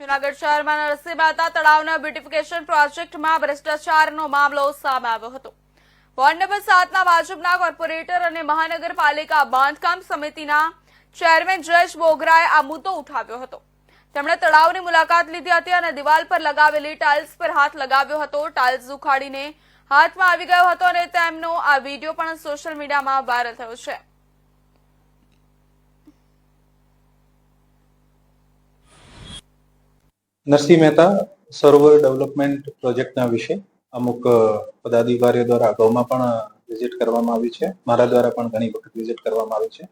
જૂનાગઢ શહેરમાં નરસિંહ તળાવના બ્યુટિફિકેશન પ્રોજેક્ટમાં ભ્રષ્ટાચારનો મામલો સામે આવ્યો હતો. વોર્ડ નંબર સાતના ભાજપના કોર્પોરેટર અને મહાનગરપાલિકા બાંધકામ સમિતિના ચેરમેન જયેશ બોગરાએ આ મુદ્દો ઉઠાવ્યો હતો. તેમણે તળાવની મુલાકાત લીધી હતી અને દિવાલ પર લગાવેલી ટાઇલ્સ પર હાથ લગાવ્યો હતો. ટાઇલ્સ ઉખાડીને હાથમાં આવી ગયો હતો અને તેમનો આ વીડિયો પણ સોશિયલ મીડિયામાં વાયરલ થયો છે. નરસિંહ મહેતા, સરોવર ડેવલપમેન્ટ પ્રોજેક્ટના વિશે અમુક પદાધિકારીઓ દ્વારા અગાઉમાં પણ વિઝિટ કરવામાં આવી છે. મારા દ્વારા પણ ઘણી વખત વિઝિટ કરવામાં આવી છે.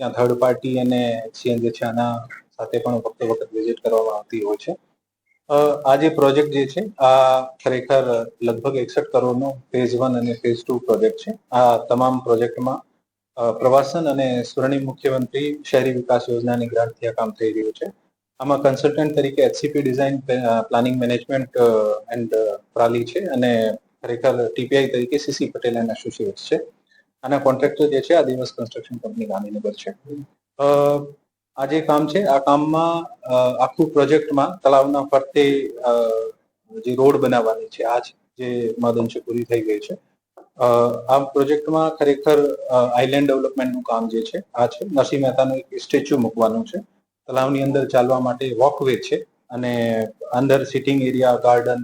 ત્યાં થર્ડ પાર્ટી અને એચસીએન જે છે આના સાથે પણ વખતે વખત વિઝિટ કરવામાં આવતી હોય છે. આ જે પ્રોજેક્ટ જે છે, આ ખરેખર લગભગ એકસઠ કરોડનો ફેઝ વન અને ફેઝ ટુ પ્રોજેક્ટ છે. આ તમામ પ્રોજેક્ટમાં પ્રવાસન અને સ્વર્ણિમ મુખ્યમંત્રી શહેરી વિકાસ યોજનાની ગ્રાન્ટથી આ કામ થઈ રહ્યું છે. આમાં કન્સલ્ટન્ટ તરીકે HCP design planning management and પ્રાલી છે અને ખરેખર ટીપીઆઈ તરીકે સીસી પટેલ એન્ડ એસોસિએટ્સ છે. આના કોન્ટ્રાક્ટર જે છે આ દિવસ કન્સ્ટ્રક્શન કંપની ગાંધીનગર છે. આ જે કામ છે, આ કામમાં આખું પ્રોજેક્ટમાં તળાવના ફરતે જે રોડ બનાવવાની છે, આ જ મહદઅંશે પૂરી થઈ ગઈ છે. આ પ્રોજેક્ટમાં ખરેખર આઇલેન્ડ ડેવલપમેન્ટનું કામ જે છે, આ છે. નરસિંહ મહેતાનું એક સ્ટેચ્યુ મૂકવાનું છે. તળાવની અંદર ચાલવા માટે વોકવે છે અને અંદર સિટિંગ એરિયા ગાર્ડન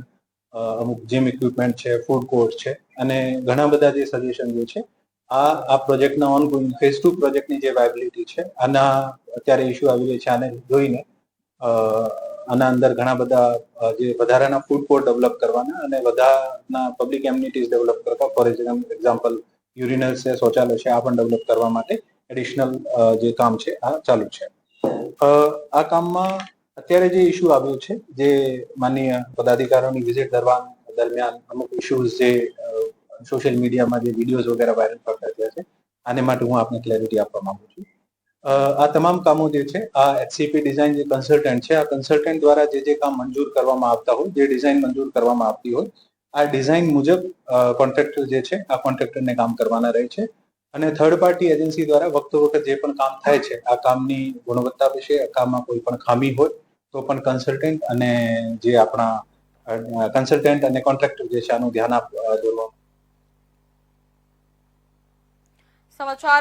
અમુક જીમ ઇક્વિપમેન્ટ છે ફૂડ કોર્ટ છે અને ઘણા બધા જે સજેશન જે છે, આ આ પ્રોજેક્ટના ઓનગોઈંગ ફેઝ ટુ પ્રોજેક્ટની જે વાયબિલિટી છે, આના અત્યારે ઇસ્યુ આવી રહ્યો છે આને જોઈને. આના અંદર ઘણા બધા જે વધારાના ફૂડ કોર્ટ ડેવલપ કરવાના અને વધારાના પબ્લિક એમ્યુનિટીઝ ડેવલપ કરવા ફોર એક્ઝામ્પલ યુરિનલ છે, શૌચાલય છે, આ પણ ડેવલપ કરવા માટે એડિશનલ જે કામ છે, આ ચાલુ છે. આ કામમાં અત્યારે જે ઇસ્યુ આવ્યો છે, જે માનનીય પદાધિકારીઓની વિઝિટ દરમિયાન દરમિયાન અમુક ઇસ્યુઝ જે સોશિયલ મીડિયામાં જે વિડીયોઝ વગેરે વાયરલ કરતા થયા છે, આને માટે હું આપને ક્લેરિટી આપવા માંગુ છું. આ તમામ કામો જે છે, આ એચસીપી ડિઝાઇન જે કન્સલ્ટન્ટ છે, આ કન્સલ્ટન્ટ દ્વારા જે જે કામ મંજૂર કરવામાં આવતા હોય, જે ડિઝાઇન મંજૂર કરવામાં આવતી હોય, આ ડિઝાઇન મુજબ કોન્ટ્રાક્ટર જે છે, આ કોન્ટ્રાક્ટરને કામ કરવાના રહે છે. અને થર્ડ પાર્ટી એજન્સી દ્વારા વખતો વખત જે પણ કામ થાય છે, આ કામની ગુણવત્તા વિશે, આ કામમાં કોઈ પણ ખામી હોય, તો પણ કન્સલ્ટન્ટ અને જે આપણા કન્સલ્ટન્ટ અને કોન્ટ્રાક્ટર જે છે, આનું ધ્યાન આપ દોરવા. સમાચાર